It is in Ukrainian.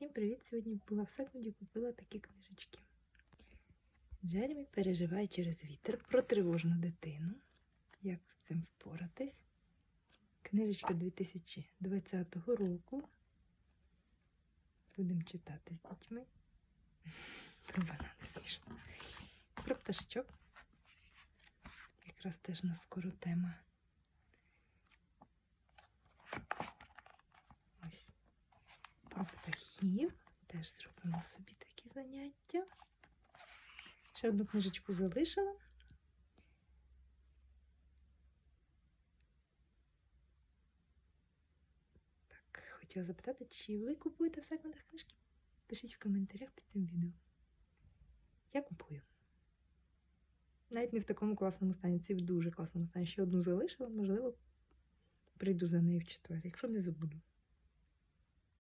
Всім привіт! Сьогодні була в секунді, купила такі книжечки. Джеремі переживає через вітер про тривожну дитину. Як з цим впоратись? Книжечка 2020 року. Будемо читати з дітьми. Про банани смішно. Про пташечок. Якраз теж у нас скоро тема. Ось про птахів. Теж зробимо собі такі заняття. Ще одну книжечку залишила. Так, хотіла запитати, чи ви купуєте в секундах книжки? Пишіть в коментарях під цим відео. Я купую. Навіть не в такому класному стані, це в дуже класному стані. Ще одну залишила, можливо, прийду за нею в четвер, якщо не забуду.